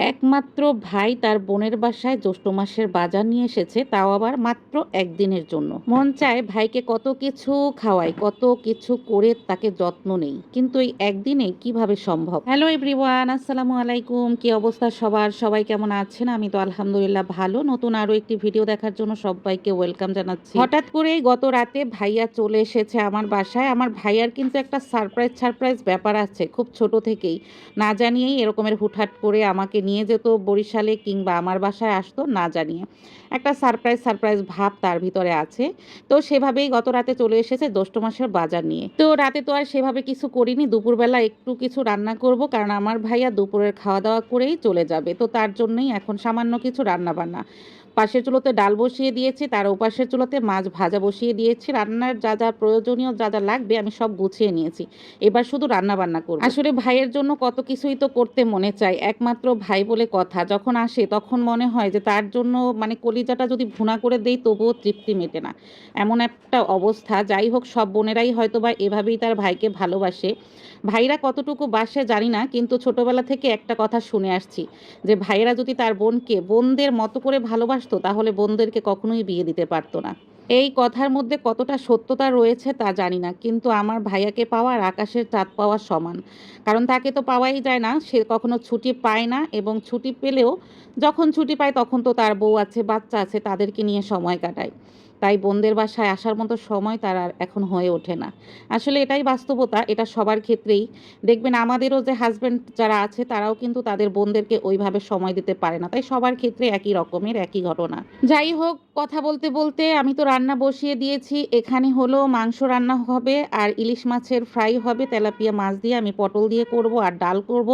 একমাত্র ভাই তার বোনের বাসায় জ্যৈষ্ঠ মাসের বাজার নিয়ে এসেছে, তাও আবার মাত্র একদিনের জন্য। মন চায় ভাইকে কত কিছু খাওয়াই, কত কিছু করে তাকে যত্ন নেই। কিন্তু এই একদিনে কীভাবে সম্ভব? হ্যালো এভরিওয়ান আসসালামু আলাইকুম। কি অবস্থা সবার? সবাই কেমন আছেন? আমি তো আলহামদুলিল্লাহ ভালো। নতুন আরও একটি ভিডিও দেখার জন্য সবাইকে ওয়েলকাম জানাচ্ছি। হঠাৎ করেই গত রাতে ভাইয়া চলে এসেছে আমার বাসায়। আমার ভাইয়ার কিন্তু একটা সারপ্রাইজ সারপ্রাইজ ব্যাপার আছে, খুব ছোট থেকেই। না জানিয়েই এরকমের হুটহাট করে আমাকে নিয়ে যেত বরিশালে কিংবা আমার বাসায় আসতো, না জানিয়ে। একটা সারপ্রাইজ সারপ্রাইজ ভাব তার ভিতরে আছে। তো সেভাবেই গত রাতে চলে এসেছে জ্যৈষ্ঠ মাসের বাজার নিয়ে। তো রাতে তো আর সেভাবে কিছু করিনি, দুপুরবেলা একটু কিছু রান্না করব, কারণ আমার ভাইয়া দুপুরের খাওয়া দাওয়া করেই চলে যাবে। তো তার জন্যই এখন সামান্য কিছু রান্না বান্না পাশের চুলোতে ডাল বসিয়ে দিয়েছি, তার ওপাশের চুলোতে মাছ ভাজা বসিয়ে দিয়েছি। রান্নার যা যা প্রয়োজনীয়, যা যা লাগবে আমি সব গুছিয়ে নিয়েছি। এবার শুধু রান্না বান্না করব। আসলে ভাইয়ের জন্য কত কিছুই তো করতে মনে চায় একমাত্র ভাই বলে কথা। যখন আসে তখন মনে হয় যে তার জন্য মানে কলিজাটা যদি ভুনা করে দেই তবুও তৃপ্তি মেটে না। এমন একটা অবস্থা। যাই হোক, সব বোনেরাই হয়তো বা এভাবেই তার ভাইকে ভালোবাসে। ভাইরা কতটুকু বাসে জানি না, কিন্তু ছোটবেলা থেকে একটা কথা শুনে আসছি, যে ভাইয়েরা যদি তার বোনকে, বোনদের মতো করে ভালোবাসতো, তাহলে বোনদেরকে কখনোই বিয়ে দিতে পারতো না। এই কথার মধ্যে কতটা সত্যতা রয়েছে তা জানি না, কিন্তু আমার ভাইয়াকে পাওয়া আর আকাশের চাঁদ পাওয়া সমান। কারণ তাকে তো পাওয়াই যায় না, সে কখনো ছুটি পায় না এবং ছুটি পেলেও যখন ছুটি পায় তখন তো তার বউ আছে, বাচ্চা আছে, তাদেরকে নিয়ে সময় কাটায়। তাই বোনদের বাসায় আসার মতো সময় তার আর এখন হয়ে ওঠে না। আসলে এটাই বাস্তবতা, এটা সবার ক্ষেত্রেই। দেখবেন আমাদেরও যে হাজব্যান্ড যারা আছে, তারাও কিন্তু তাদের বোনদেরকে ওইভাবে সময় দিতে পারে না। তাই সবার ক্ষেত্রে একই রকমের, একই ঘটনা। যাই হোক, কথা বলতে বলতে আমি তো রান্না বসিয়ে দিয়েছি। এখানে হলো মাংস রান্না হবে, আর ইলিশ মাছের ফ্রাই হবে। তেলাপিয়া মাছ দিয়ে আমি পটল দিয়ে করব আর ডাল করব।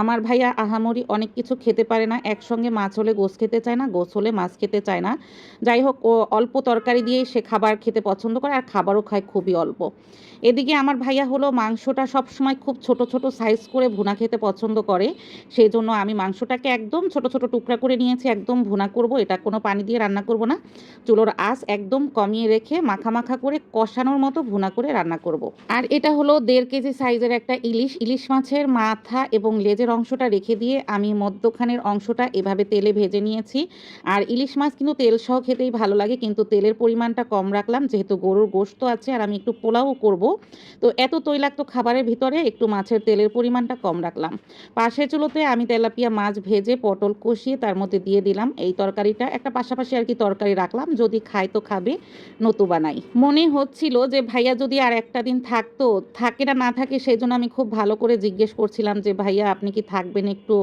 আমার ভাইয়া আহামরি অনেক কিছু খেতে পারে না। একসঙ্গে মাছ হলে গোস খেতে চায় না গোস হলে মাছ খেতে চায় না। যাই হোক অল্প তরকারি দিয়েই সে খাবার খেতে পছন্দ করে আর খাবারও খায় খুবই অল্প। এদিকে আমার ভাইয়া হলো মাংসটা সবসময় খুব ছোট ছোট সাইজ করে ভুনা খেতে পছন্দ করে। সেই জন্য আমি মাংসটাকে একদম ছোট ছোট টুকরা করে নিয়েছি, একদম ভুনা করব, এটা কোনো পানি দিয়ে রান্না করব না। চুলোর আঁচ একদম কমিয়ে রেখে মাখা মাখা করে কষানোর মতো ভুনা করে রান্না করব। আর এটা হলো দেড় কেজি সাইজের একটা ইলিশ। ইলিশ মাছের মাথা এবং লেজের অংশটা রেখে দিয়ে আমি মধ্যখানের অংশটা এভাবে তেলে ভেজে নিয়েছি। আর ইলিশ মাছ কিন্তু তেল সহ খেতেই ভালো লাগে, কিন্তু তেলের পরিমাণটা কম রাখলাম, যেহেতু গরুর গোস্ত আছে আর আমি একটু পোলাও করব। তো এত তৈলাক্ত খাবারের ভিতরে একটু মাছের তেলের পরিমাণটা কম রাখলাম। পাশে চুলোতে আমি তেলাপিয়া মাছ ভেজে পটল কষিয়ে তার মধ্যে দিয়ে দিলাম এই তরকারিটা। একটা পাশাপাশি আর কি তরকারি রাখলাম, যদি খায় তো খাবে নতুবা নাই মনে হচ্ছিল যে ভাইয়া যদি আর একটা দিন থাকতো, থাকে না না থাকে সেই জন্য আমি খুব ভালো করে জিজ্ঞেস করছিলাম যে, ভাইয়া, আপনি কি থাকবেন একটু?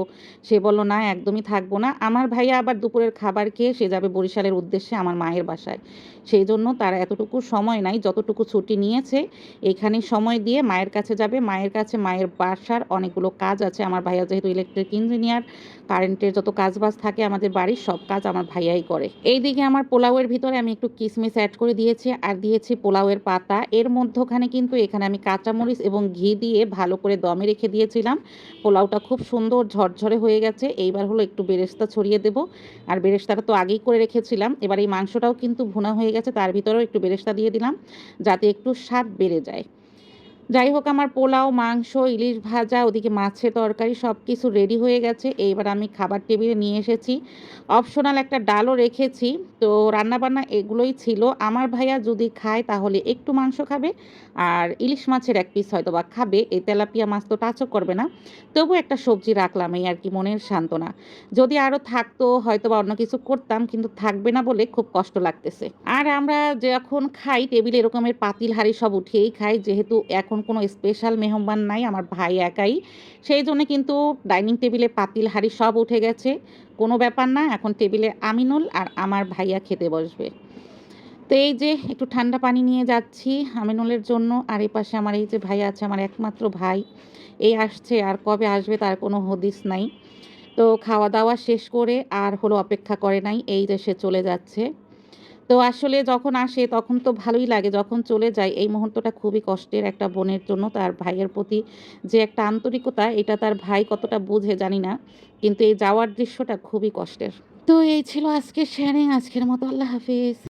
সে বলল, না, একদমই থাকব না। আমার ভাইয়া আবার দুপুরের খাবার খেয়ে সে যাবে বরিশালের উদ্দেশ্যে আমার মায়ের বাসায়। সেই জন্য তার এতটুকু সময় নাই, যতটুকু ছুটি নিয়েছে, এখানে সময় দিয়ে মায়ের কাছে যাবে। মায়ের কাছে মায়ের বাসার অনেকগুলো কাজ আছে। আমার ভাইয়া যেহেতু ইলেকট্রিক ইঞ্জিনিয়ার কারেন্টের যত কাজবাজ থাকে আমাদের বাড়ির, সব কাজ আমার ভাইয়াই করে। এইদিকে আমার পোলাওয়ের ভিতরে আমি একটু কিসমিস অ্যাড করে দিয়েছি। আর দিয়েছি পোলাওয়ের পাতা। এর মধ্যখানে কিন্তু এখানে আমি কাঁচামরিচ এবং ঘি দিয়ে ভালো করে দমে রেখে দিয়েছিলাম। পোলাওটা খুব সুন্দর ঝরঝরে হয়ে গেছে। এইবার হলো একটু বেরেস্তা ছড়িয়ে দেবো। আর বেরেস্তাটা তো আগেই করে রেখেছিলাম। এবার এই মাংসটাও কিন্তু ভুনা হয়ে গেছে তার ভিতরেও একটু বেরেস্তা দিয়ে দিলাম যাতে একটু স্বাদ বেড়ে যায়। যাই হোক, আমার পোলাও, মাংস, ইলিশ ভাজা, ওদিকে মাছের তরকারি সব কিছু রেডি হয়ে গেছে। এইবার আমি খাবার টেবিলে নিয়ে এসেছি। অপশনাল একটা ডালও রেখেছি। তো রান্নাবান্না এগুলোই ছিল। আমার ভাইয়া যদি খায় তাহলে একটু মাংস খাবে আর ইলিশ মাছের এক পিস হয়তো বা খাবে। এই তেলাপিয়া মাছ তো টাচও করবে না। তবু একটা সবজি রাখলাম, এই আর কি, মনের সান্ত্বনা। যদি আরও থাকতো হয়তো বা অন্য কিছু করতাম, কিন্তু থাকবে না বলে খুব কষ্ট লাগতেছে। আর আমরা যখন খাই, টেবিলে এরকমের পাতিল, হাড়ি সব উঠিয়েই খাই। যেহেতু এখন এখন কোনো স্পেশাল মেহমান নাই, আমার ভাই একাই। সেই জন্য কিন্তু ডাইনিং টেবিলে পাতিল, হাড়ি সব উঠে গেছে। কোনো ব্যাপার না, এখন টেবিলে আমিনুল আর আমার ভাইয়া খেতে বসবে। তো এই যে একটু ঠান্ডা পানি নিয়ে যাচ্ছি আমিনুলের জন্য। আর এই পাশে আমার এই যে ভাই আছে, আমার একমাত্র ভাই। এই আসছে, আর কবে আসবে তার কোনো হদিস নাই। তো খাওয়া দাওয়া শেষ করে আর হলো অপেক্ষা করে নাই, এই যে সে চলে যাচ্ছে। তো আসলে যখন আসে তখন তো ভালোই লাগে। যখন চলে যায় এই মুহূর্তটা খুবই কষ্টের একটা বোনের জন্য, তার ভাইয়ের প্রতি যে একটা আন্তরিকতা, এটা তার ভাই কতটা বুঝে জানি না। কিন্তু এই যাওয়ার দৃশ্যটা খুবই কষ্টের। তো এই ছিল আজকের শেয়ারিং আজকের মতো আল্লাহ হাফিজ।